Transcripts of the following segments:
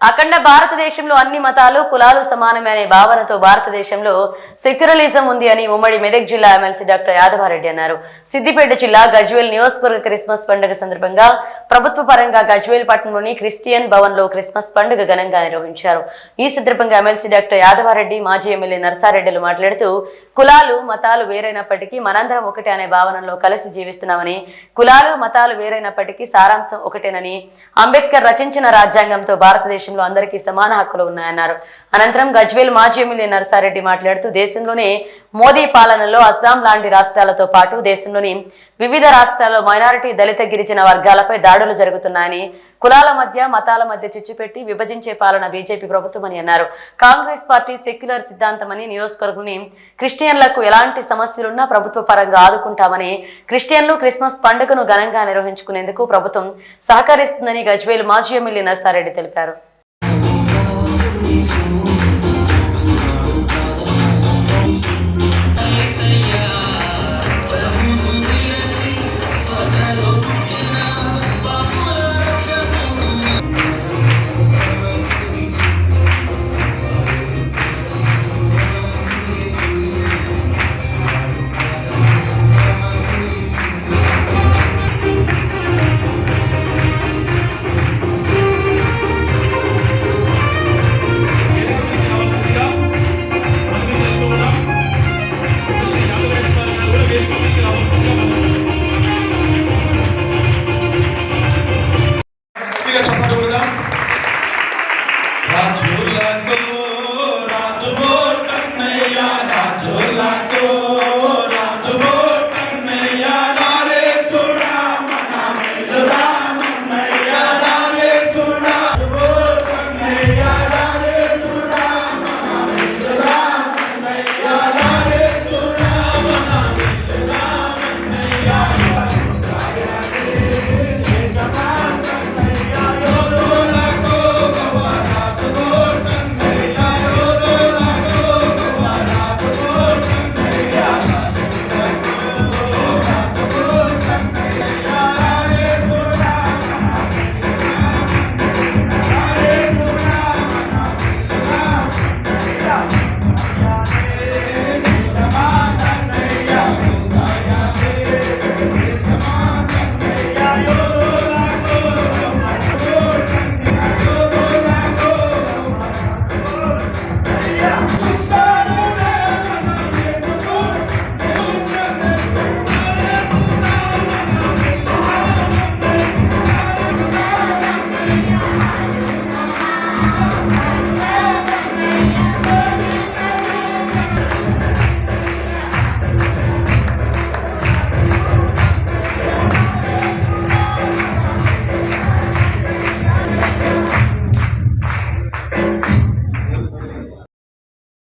అఖండ భారతదేశంలో అన్ని మతాలు కులాలు సమానమే అనే భావనతో భారతదేశంలో సెక్యులరిజం ఉంది అని ఉమ్మడి మెదక్ జిల్లా ఎమ్మెల్సీ డాక్టర్ యాదవారెడ్డి అన్నారు. సిద్దిపేట జిల్లా గజ్వేల్ నియోజకవర్గ క్రిస్మస్ పండుగ సందర్భంగా ప్రభుత్వ పరంగా గజ్వేల్ పట్టణంలోని క్రిస్టియన్ భవన్లో క్రిస్మస్ పండుగ ఘనంగా నిర్వహించారు. ఈ సందర్భంగా ఎమ్మెల్సీ డాక్టర్ యాదవారెడ్డి మాజీ ఎమ్మెల్యే నర్సారెడ్డిలు మాట్లాడుతూ కులాలు మతాలు వేరైనప్పటికీ మనందరం ఒకటే అనే భావనలో కలిసి జీవిస్తున్నామని కులాలు మతాలు వేరైనప్పటికీ సారాంశం ఒకటేనని అంబేద్కర్ రచించిన రాజ్యాంగంతో భారతదేశం భారతదేశంలో అందరికీ సమాన హక్కులు ఉన్నాయన్నారు. అనంతరం గజ్వేల్ మాజీ ఎమ్మెల్యే నరసారెడ్డి మాట్లాడుతూ దేశంలోనే మోదీ పాలనలో అస్సాం లాంటి రాష్ట్రాలతో పాటు దేశంలోని వివిధ రాష్ట్రాల్లో మైనారిటీ దళిత గిరిజన వర్గాలపై దాడులు జరుగుతున్నాయని కులాల మధ్య మతాల మధ్య చిచ్చుపెట్టి విభజించే పాలన బీజేపీ ప్రభుత్వమని అన్నారు. కాంగ్రెస్ పార్టీ సెక్యులర్ సిద్ధాంతమని నియోజకవర్గంలోని క్రిస్టియన్లకు ఎలాంటి సమస్యలున్నా ప్రభుత్వ పరంగా ఆదుకుంటామని క్రిస్టియన్లు క్రిస్మస్ పండుగను ఘనంగా నిర్వహించుకునేందుకు ప్రభుత్వం సహకరిస్తుందని గజ్వేల్ మాజీ ఎమ్మెల్యే నర్సారెడ్డి తెలిపారు. say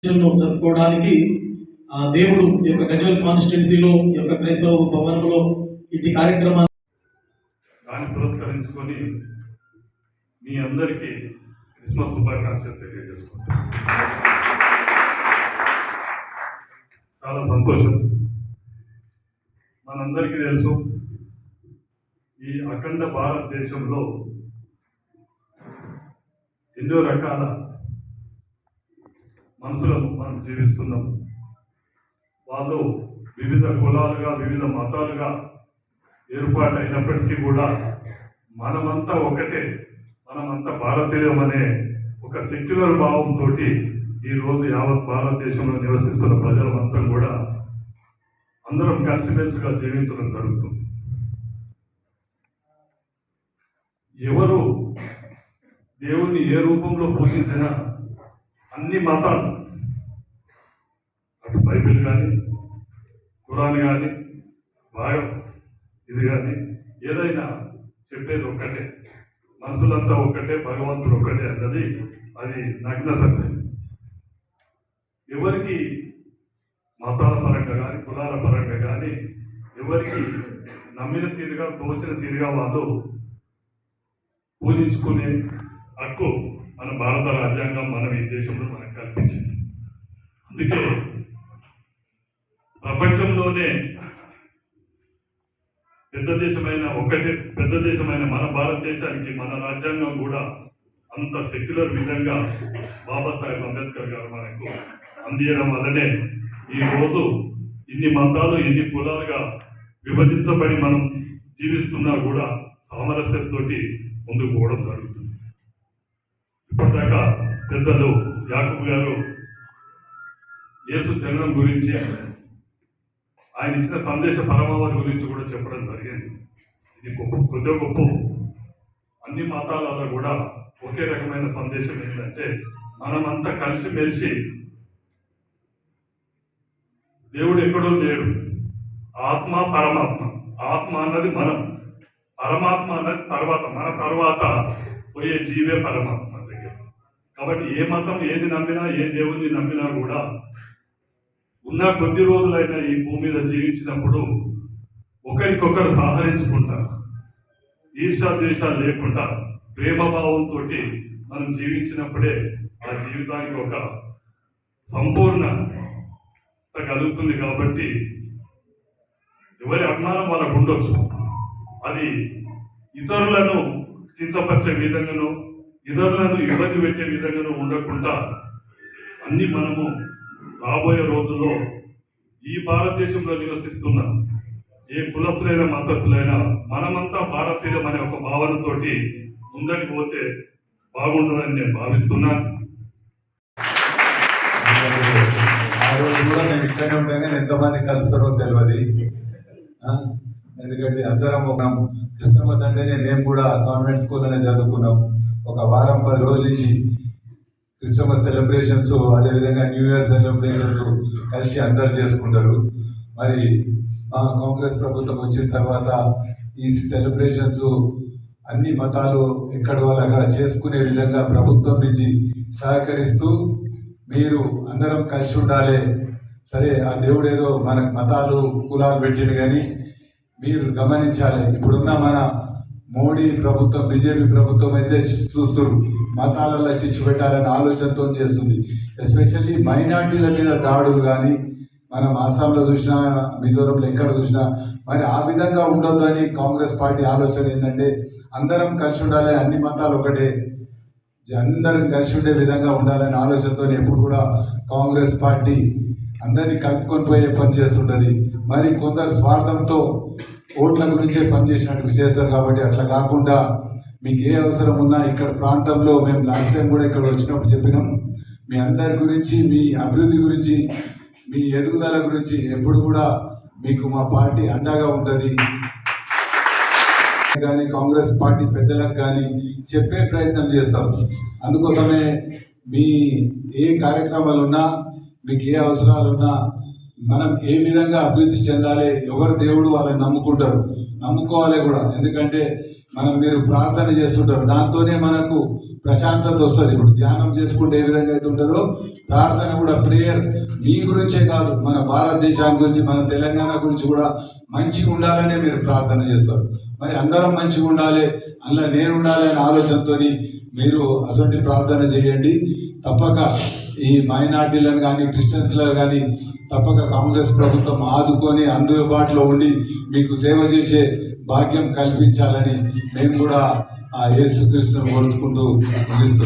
జరుపుకోవడానికి ఆ దేవుడు ఈ యొక్క గజ్వల్ కాన్స్టిట్యున్సీలో ఈ యొక్క క్రైస్తవ భవనంలో ఇటు కార్యక్రమాన్ని దాన్ని పురస్కరించుకొని మీ అందరికీ క్రిస్మస్ శుభాకాంక్షలు తెలియజేసుకుంటాను చాలా సంతోషం. మనందరికీ తెలుసు ఈ అఖండ భారతదేశంలో ఎన్నో రకాల మనుషులను మనం జీవిస్తున్నాం వాళ్ళు వివిధ కులాలుగా వివిధ మతాలుగా ఏర్పాటు అయినప్పటికీ కూడా మనమంతా ఒకటే మనమంతా భారతీయం అనే ఒక సెక్యులర్ భావంతో ఈరోజు యావత్ భారతదేశంలో నివసిస్తున్న ప్రజలమంతా కూడా అందరం కలిసిమెలిసిగా జీవించడం జరుగుతుంది. ఎవరు దేవుణ్ణి ఏ రూపంలో పూజించినా అన్ని మతాలు. అటు బైబిల్ కానీ కురాన్ కానీ బాగా ఇది కానీ ఏదైనా చెప్పేది ఒక్కటే. మనుషులంతా ఒక్కటే భగవంతుడు ఒక్కటే అన్నది అది నగ్న సత్యం. ఎవరికి మతాల పరంగా కానీ కులాల పరంగా కానీ ఎవరికి నమ్మిన తీరుగా తోచిన తీరుగా వాళ్ళు పూజించుకునే హక్కు మన భారత రాజ్యాంగం మన ఈ దేశంలో మనకు కల్పించింది. అందుకే ప్రపంచంలోనే పెద్ద దేశమైన ఒకటే పెద్ద దేశమైన మన భారతదేశానికి మన రాజ్యాంగం కూడా అంత సెక్యులర్ విధంగా బాబాసాహెబ్ అంబేద్కర్ గారు మనకు అందియడం వల్లనే ఈ రోజు ఇన్ని మతాలు ఇన్ని కులాలుగా విభజించబడి మనం జీవిస్తున్నా కూడా సామరస్యంతో ముందుకు పోవడం జరుగుతుంది. ఇప్పటిదాకా పెద్దలు యాకబు గారు యేసు జననం గురించి ఆయన ఇచ్చిన సందేశ పరమావధి గురించి కూడా చెప్పడం జరిగింది. ఇది గొప్ప కొద్దిగా గొప్ప. అన్ని మతాలలో కూడా ఒకే రకమైన సందేశం ఏంటంటే మనమంతా కలిసిమెలిసి దేవుడు ఎక్కడో లేడు. ఆత్మ పరమాత్మ. ఆత్మ అన్నది మనం. పరమాత్మ అన్నది తర్వాత. మన తర్వాత పోయే జీవే పరమాత్మ. కాబట్టి ఏ మతం ఏది నమ్మినా ఏ దేవుణ్ణి నమ్మినా కూడా ఉన్న కొద్ది రోజులైనా ఈ భూమి మీద జీవించినప్పుడు ఒకరికొకరు సహకరించుకుంటారు. ఈర్షా ద్వేషాలు లేకుండా ప్రేమభావంతో మనం జీవించినప్పుడే ఆ జీవితానికి ఒక సంపూర్ణ కలుగుతుంది కాబట్టి ఎవరి అభిమానం వాళ్ళకు ఉండొచ్చు. అది ఇతరులను కించపరిచే విధంగాను ఇతరులను ఇబ్బంది పెట్టే విధంగా ఉండకుండా అన్ని మనము రాబోయే రోజుల్లో ఈ భారతదేశంలో నివసిస్తున్న ఏ కులస్తులైన మతస్థులైనా మనమంతా భారతీయులం అనే ఒక భావనతోటి ముందరికి పోతే బాగుంటుందని నేను భావిస్తున్నాను ఆ రోజు కూడా నేను ఇక్కడే ఉంటాను ఎంతమంది కలుస్తారో తెలియదు ఎందుకంటే అందరం ఒక క్రిస్టమస్ అంటేనే మేము కూడా కాన్వెంట్ స్కూల్లోనే చదువుకున్నాం. ఒక వారం పది రోజుల నుంచి క్రిస్టమస్ సెలబ్రేషన్స్ అదేవిధంగా న్యూ ఇయర్ సెలబ్రేషన్స్ కలిసి అందరు చేసుకుంటారు. మరి మా కాంగ్రెస్ ప్రభుత్వం వచ్చిన తర్వాత ఈ సెలబ్రేషన్స్ అన్ని మతాలు ఎక్కడ వాళ్ళు అక్కడ చేసుకునే విధంగా ప్రభుత్వం నుంచి సహకరిస్తూ మీరు అందరం కలిసి ఉండాలి. సరే ఆ దేవుడు ఏదో మన మతాలు కులాలు పెట్టిండు కానీ మీరు గమనించాలి. ఇప్పుడున్న మన మోడీ ప్రభుత్వం బీజేపీ ప్రభుత్వం అయితే చూస్తున్నారు మతాలలో చిచ్చు పెట్టాలనే ఆలోచనతో చేస్తుంది. ఎస్పెషల్లీ మైనార్టీల మీద దాడులు కానీ మనం ఆసాంలో చూసినా మిజోరంలో ఎక్కడ చూసినా మరి ఆ విధంగా ఉండొద్దని కాంగ్రెస్ పార్టీ ఆలోచన ఏంటంటే అందరం కలిసి ఉండాలి అన్ని మతాలు ఒకటే. అందరం కలిసి ఉండే విధంగా ఉండాలనే ఆలోచనతో ఎప్పుడు కూడా కాంగ్రెస్ పార్టీ అందరినీ కలుపుకొని పోయే పని చేస్తుంటుంది. మరి కొందరు స్వార్థంతో ఓట్ల గురించే పనిచేసినట్టు చేస్తారు కాబట్టి అట్లా కాకుండా మీకు ఏ అవసరం ఉన్నా ఇక్కడ ప్రాంతంలో మేము లాస్ట్ టైం కూడా ఇక్కడ వచ్చినప్పుడు చెప్పినాం. మీ అందరి గురించి మీ అభివృద్ధి గురించి మీ ఎదుగుదల గురించి ఎప్పుడు కూడా మీకు మా పార్టీ అండగా ఉంటుంది. కానీ కాంగ్రెస్ పార్టీ పెద్దలకు కానీ చెప్పే ప్రయత్నం చేస్తాం. అందుకోసమే మీ ఏ కార్యక్రమాలు ఉన్నా మీకు ఏ అవసరాలు ఉన్నా మనం ఏ విధంగా అభివృద్ధి చెందాలి ఎవరు దేవుడు వాళ్ళని నమ్ముకుంటారు నమ్ముకోవాలి కూడా. ఎందుకంటే మనం మీరు ప్రార్థన చేస్తుంటారు. దాంతోనే మనకు ప్రశాంతత వస్తుంది. ఇప్పుడు ధ్యానం చేసుకుంటే ఏ విధంగా అయితే ఉంటుందో ప్రార్థన కూడా ప్రేయర్ మీ గురించే కాదు మన భారతదేశాన్ని గురించి మన తెలంగాణ గురించి కూడా మంచిగా ఉండాలనే మీరు ప్రార్థన చేస్తారు. మరి అందరం మంచిగా ఉండాలి అందులో నేను ఉండాలి అనే ఆలోచనతో మీరు అటువంటి ప్రార్థన చేయండి. తప్పక ఈ మైనార్టీలను కానీ క్రిస్టియన్స్లను కానీ తప్పక కాంగ్రెస్ ప్రభుత్వం ఆదుకొని అందుబాటులో ఉండి మీకు సేవ చేసే భాగ్యం కల్పించాలని మేము కూడా ఆ యేసుక్రీస్తుని కోరుకుంటూ ముగిస్తున్నాం.